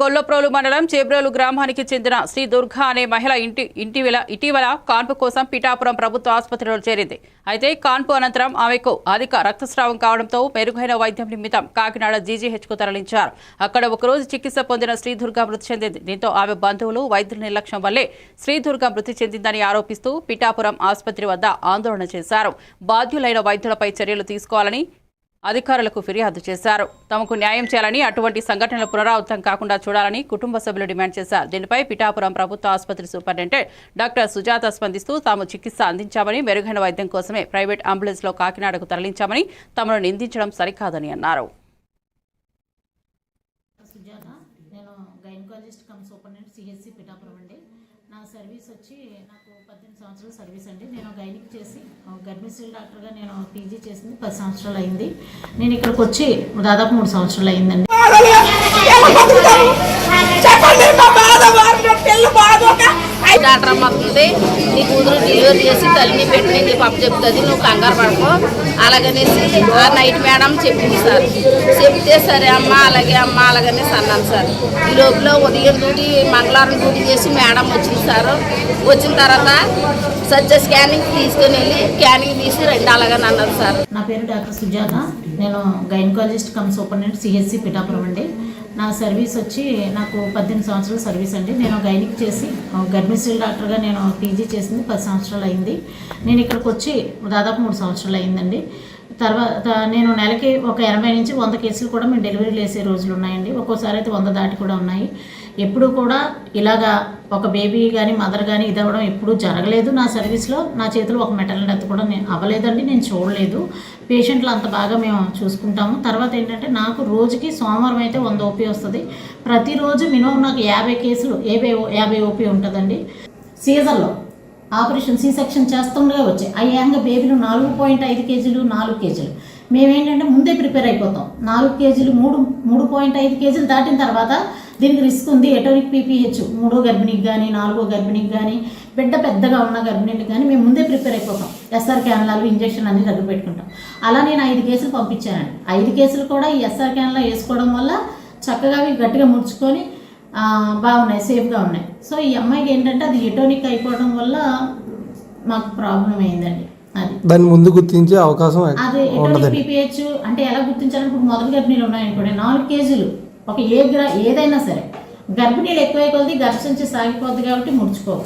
గొల్లప్రోలు మండలం చేబ్రోలు గ్రామానికి చెందిన శ్రీ దుర్గా అనే మహిళ ఇంటి ఇంటివల ఇటీవల కాన్పు కోసం పిఠాపురం ప్రభుత్వ ఆసుపత్రిలో చేరింది. అయితే కాన్పు అనంతరం ఆమెకు అధిక రక్తస్రావం కావడంతో మెరుగైన వైద్యం నిమిత్తం కాకినాడ జీజీహెచ్కు తరలించారు. అక్కడ ఒకరోజు చికిత్స పొందిన శ్రీ దుర్గా మృతి చెందింది. దీంతో ఆమె బంధువులు వైద్యుల నిర్లక్ష్యం వల్లే శ్రీ దుర్గా మృతి చెందిందని ఆరోపిస్తూ పిఠాపురం ఆసుపత్రి వద్ద ఆందోళన చేశారు. బాధ్యులైన వైద్యులపై చర్యలు తీసుకోవాలని అధికారులకు ఫిర్యాదు చేశారు. తమకు న్యాయం చేయాలని అటువంటి సంఘటనలు పునరావృతం కాకుండా చూడాలని కుటుంబ సభ్యులు డిమాండ్ చేశారు. దీనిపై పిఠాపురం ప్రభుత్వ ఆసుపత్రి సూపరింటెండెంట్ డాక్టర్ సుజాత స్పందిస్తూ తాము చికిత్స అందించామని మెరుగైన వైద్యం కోసమే ప్రైవేట్ అంబులెన్స్లో కాకినాడకు తరలించామని తమను నిందించడం సరికాదని అన్నారు. సిహెచ్సి పిఠాపురం అండి. నా సర్వీస్ వచ్చి నాకు పద్దెనిమిది సంవత్సరాల సర్వీస్ అండి. నేను గైనిక్ చేసి గర్భిణీశ్రీ డాక్టర్గా నేను పీజీ చేసింది పది సంవత్సరాలు అయింది. నేను ఇక్కడికి వచ్చి దాదాపు మూడు సంవత్సరాలు అయిందండి. చెప్పండి డాక్టర్ అమ్మ వస్తుంది నీ కూతురు డెలివరీ చేసి తల్లిని పెట్టి నీ పాప చెప్తుంది. నువ్వు కంగారు పడుకో. అలాగనేసి ఆ నైట్ మేడం చెప్పింది సార్. చెప్తే సరే అమ్మ అలాగే అమ్మ అలాగనేసి అన్నాను సార్. ఈ లోపల ఉదయం డ్యూటీ మంగళవారం డ్యూటీ చేసి మేడం వచ్చింది సార్. వచ్చిన తర్వాత సత్య స్కానింగ్ తీసుకుని వెళ్ళి స్కానింగ్ తీసి రెండు అలాగని అన్నారు సార్. నా పేరు డాక్టర్ సుజాత. నేను gynaecologist cum superintendent CHC Pithapuram అండి. నా సర్వీస్ వచ్చి నాకు పద్దెనిమిది సంవత్సరాల సర్వీస్ అండి. నేను గైనిక్ చేసి గర్భిణీశ్రీ డాక్టర్గా నేను పీజీ చేసింది పది సంవత్సరాలు అయింది. నేను ఇక్కడికి వచ్చి దాదాపు మూడు సంవత్సరాలు అయిందండి. తర్వాత నేను నెలకి ఒక ఎనభై నుంచి వంద కేసులు కూడా మేము డెలివరీలు వేసే రోజులు ఉన్నాయండి. ఒక్కోసారి అయితే వంద దాటి కూడా ఉన్నాయి. ఎప్పుడు కూడా ఇలాగా ఒక బేబీ కానీ మదర్ కానీ ఇది అవ్వడం ఎప్పుడూ జరగలేదు నా సర్వీస్లో. నా చేతిలో ఒక మెటల్ డెత్ కూడా నేను అవ్వలేదండి నేను చూడలేదు. పేషెంట్లు అంత బాగా మేము చూసుకుంటాము. తర్వాత ఏంటంటే నాకు రోజుకి సోమవారం అయితే వంద ఓపీ వస్తుంది. ప్రతిరోజు మినిమం నాకు యాభై కేసులు యాభై యాభై ఓపీ ఉంటుందండి. సీజన్లో ఆపరేషన్ సి సెక్షన్ చేస్తుండగా వచ్చాయి. అయ్యాంగా బేబీలు నాలుగు పాయింట్ ఐదు కేజీలు నాలుగు కేజీలు. మేమేంటంటే ముందే ప్రిపేర్ అయిపోతాం. నాలుగు కేజీలు మూడు మూడు పాయింట్ ఐదు కేజీలు దాటిన తర్వాత దీనికి రిస్క్ ఉంది. ఎటోనిక్ పీపీహెచ్ మూడో గర్భిణికి కానీ నాలుగో గర్భిణికి కానీ బిడ్డ పెద్దగా ఉన్న గర్భిణికి కానీ మేము ముందే ప్రిపేర్ అయిపోతాం. ఎస్ఆర్ క్యాన్లాలు ఇంజక్షన్ అన్ని దగ్గర పెట్టుకుంటాం. అలా నేను ఐదు కేసులు పంపించానండి. ఐదు కేసులు కూడా ఈ ఎస్ఆర్ క్యాన్లో వేసుకోవడం వల్ల చక్కగా అవి గట్టిగా ముడుచుకొని బాగున్నాయి సేఫ్గా ఉన్నాయి. సో ఈ అమ్మాయికి ఏంటంటే అది ఎటోనిక్ అయిపోవడం వల్ల మాకు ప్రాబ్లం అయిందండి అది. దాన్ని ముందు గుర్తించే అవకాశం అది ఎటోనిక్ పీపీహెచ్ అంటే ఎలా గుర్తించాలని ఇప్పుడు మొదటి గర్భిణీలు ఉన్నాయనుకోండి నాలుగు కేజీలు. ఒక ఏ గ్రా ఏదైనా సరే. గర్భిణీలు ఎక్కువ కొద్ది గర్భసంచి సాగిపోద్ది కాబట్టి ముడుచుకోవు